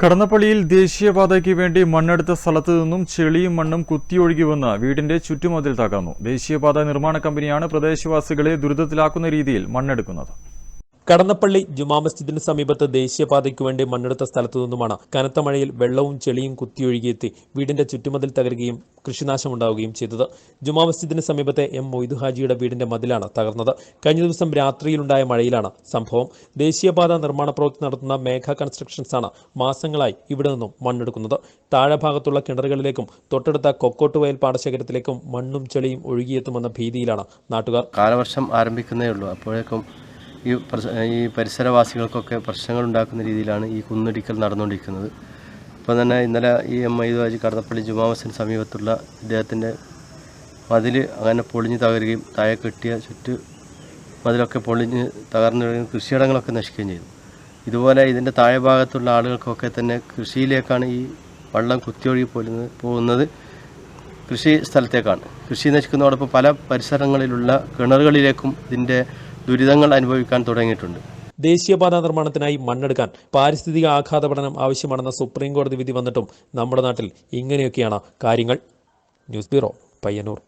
കടന്നപ്പള്ളിയിൽ ദേശീയപാതയ്ക്ക് വേണ്ടി മണ്ണെടുത്ത സ്ഥലത്തു നിന്നും ചെളിയും മണ്ണും കുത്തിയൊഴുകി വന്ന് വീടിന്റെ ചുറ്റുമതിൽ തകർന്നു. ദേശീയപാത നിർമ്മാണ കമ്പനിയാണ് പ്രദേശവാസികളെ ദുരിതത്തിലാക്കുന്ന രീതിയിൽ മണ്ണെടുക്കുന്നത്. കടന്നപ്പള്ളി ജുമാ മസ്ജിദിന് സമീപത്ത് ദേശീയപാതയ്ക്ക് വേണ്ടി മണ്ണെടുത്ത സ്ഥലത്തു നിന്നുമാണ് കനത്ത മഴയിൽ വെള്ളവും ചെളിയും കുത്തിയൊഴുകിയെത്തി വീടിന്റെ ചുറ്റുമതിൽ തകരുകയും കൃഷിനാശമുണ്ടാവുകയും ചെയ്തത്. ജുമാ മസ്ജിദിന് സമീപത്തെ എം മൊയ്തു ഹാജിയുടെ വീടിന്റെ മതിലാണ് തകർന്നത്. കഴിഞ്ഞ ദിവസം രാത്രിയിലുണ്ടായ മഴയിലാണ് സംഭവം. ദേശീയപാത നിർമ്മാണ പ്രവൃത്തി നടത്തുന്ന മേഘ കൺസ്ട്രക്ഷൻസാണ് മാസങ്ങളായി ഇവിടെ നിന്നും മണ്ണെടുക്കുന്നത്. താഴെഭാഗത്തുള്ള കിണറുകളിലേക്കും തൊട്ടടുത്ത കൊക്കോട്ടുവയൽ പാടശേഖരത്തിലേക്കും മണ്ണും ചെളിയും ഒഴുകിയെത്തുമെന്ന ഭീതിയിലാണ് നാട്ടുകാർ. കാലവർഷം ആരംഭിക്കുന്നേ ഉള്ളൂ. അപ്പോഴേക്കും ഈ ഈ പരിസരവാസികൾക്കൊക്കെ പ്രശ്നങ്ങൾ ഉണ്ടാക്കുന്ന രീതിയിലാണ് ഈ കുന്നിടിക്കൽ നടന്നുകൊണ്ടിരിക്കുന്നത്. അപ്പോൾ തന്നെ ഇന്നലെ ഈ എം ഐ ഐദാജി കടന്നപ്പള്ളി ജുമാമസിന് സമീപത്തുള്ള ഇദ്ദേഹത്തിന്റെ മതിൽ അങ്ങനെ പൊളിഞ്ഞ് തകരുകയും താഴെ കെട്ടിയ ചുറ്റ് മതിലൊക്കെ പൊളിഞ്ഞ് തകർന്നു കൃഷിയിടങ്ങളൊക്കെ നശിക്കുകയും ചെയ്തു. ഇതുപോലെ ഇതിന്റെ താഴെ ഭാഗത്തുള്ള ആളുകൾക്കൊക്കെ തന്നെ കൃഷിയിലേക്കാണ് ഈ വെള്ളം കുത്തിയൊഴുകി പോലുന്നത് പോകുന്നത് കൃഷി സ്ഥലത്തേക്കാണ്. കൃഷി നശിക്കുന്നതോടൊപ്പം പല പരിസരങ്ങളിലുള്ള കിണറുകളിലേക്കും ഇതിന്റെ ദുരിതങ്ങൾ അനുഭവിക്കാൻ തുടങ്ങിയിട്ടുണ്ട്. ദേശീയപാത നിർമ്മാണത്തിനായി മണ്ണെടുക്കാൻ പാരിസ്ഥിതിക ആഘാത പഠനം ആവശ്യമാണെന്ന സുപ്രീം കോടതി വിധി വന്നിട്ടും നമ്മുടെ നാട്ടിൽ ഇങ്ങനെയൊക്കെയാണ് കാര്യങ്ങൾ. News bureau Payyanur.